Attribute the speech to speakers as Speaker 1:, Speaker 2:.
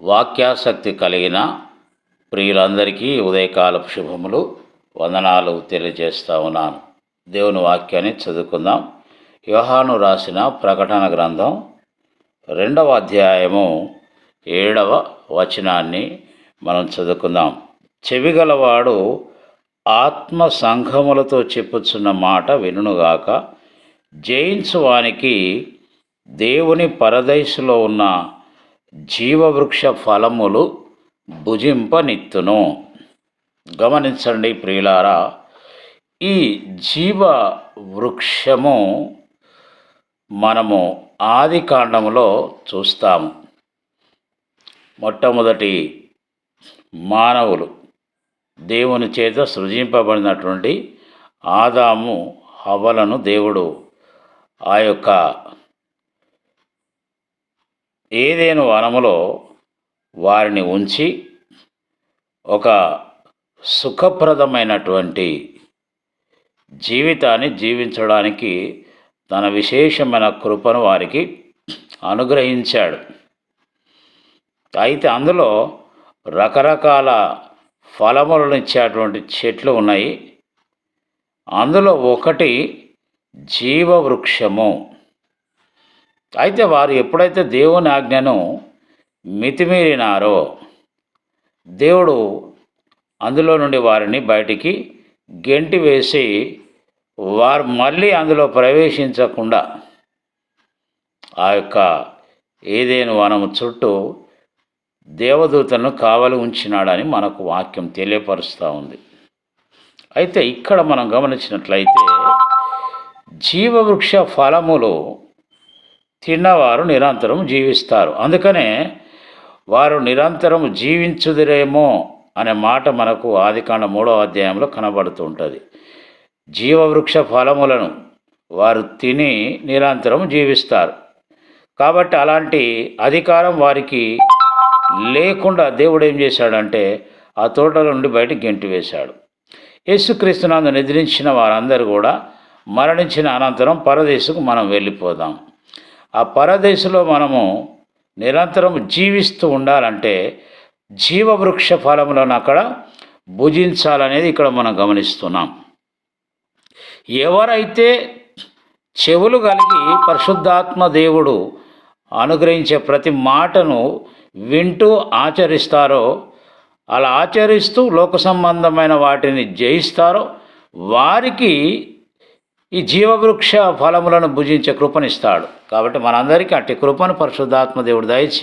Speaker 1: వాక్యాసక్తి కలిగిన ప్రియులందరికీ ఉదయకాలపు శుభములు వందనాలు తెలియజేస్తా ఉన్నాను. దేవుని వాక్యాన్ని చదువుకుందాం. యోహాను రాసిన ప్రకటన గ్రంథం రెండవ అధ్యాయము ఏడవ వచనాన్ని మనం చదువుకుందాం. చెవిగలవాడు ఆత్మ సంఘములతో చెప్పుచున్న మాట వినుగాక జయించువానికి దేవుని పరదైసులో ఉన్న జీవవృక్ష ఫలములు భుజింపనిత్తును. గమనించండి ప్రియులారా ఈ జీవ వృక్షము మనము ఆది కాండములో చూస్తాము. మొట్టమొదటి మానవులు దేవుని చేత సృజింపబడినటువంటి ఆదాము హవలను దేవుడు ఆ యొక్క ఏదేను వనములో వారిని ఉంచి ఒక సుఖప్రదమైనటువంటి జీవితాన్ని జీవించడానికి తన విశేషమైన కృపను వారికి అనుగ్రహించాడు. అయితే అందులో రకరకాల ఫలములను ఇచ్చేటువంటి చెట్లు ఉన్నాయి. అందులో ఒకటి జీవవృక్షము. అయితే వారు ఎప్పుడైతే దేవుని ఆజ్ఞను మితిమీరినారో దేవుడు అందులో నుండి వారిని బయటికి గెంటి వేసి వారు మళ్ళీ అందులో ప్రవేశించకుండా ఆ యొక్క ఏదేను వనము చుట్టూ దేవదూతలను కావలి ఉంచినాడని మనకు వాక్యం తెలియపరుస్తూ ఉంది. అయితే ఇక్కడ మనం గమనించినట్లయితే జీవవృక్ష ఫలములు తిన్నవారు నిరంతరం జీవిస్తారు. అందుకనే వారు నిరంతరం జీవించుదిరేమో అనే మాట మనకు ఆదికాండ మూడో అధ్యాయంలో కనబడుతూ ఉంటుంది. జీవవృక్ష ఫలములను వారు తిని నిరంతరం జీవిస్తారు. కాబట్టి అలాంటి అధికారం వారికి లేకుండా దేవుడు ఏం చేశాడంటే ఆ తోటల నుండి బయట గెంటి వేశాడు. యేసుక్రీస్తునందు నిద్రించిన వారందరూ కూడా మరణించిన అనంతరం పరదేశకు మనం వెళ్ళిపోదాం. ఆ పరదేశంలో మనము నిరంతరం జీవిస్తూ ఉండాలంటే జీవవృక్ష ఫలములను అక్కడ భుజించాలనేది ఇక్కడ మనం గమనిస్తున్నాం. ఎవరైతే చెవులు కలిగి పరిశుద్ధాత్మ దేవుడు అనుగ్రహించే ప్రతి మాటను వింటూ ఆచరిస్తారో అలా ఆచరిస్తూ లోక సంబంధమైన వాటిని జయిస్తారో వారికి ఈ జీవవృక్ష ఫలములను భుజించే కృపనిస్తాడు. కాబట్టి మనందరికీ అట్టి కృపను పరిశుద్ధాత్మ దేవుడు దయచే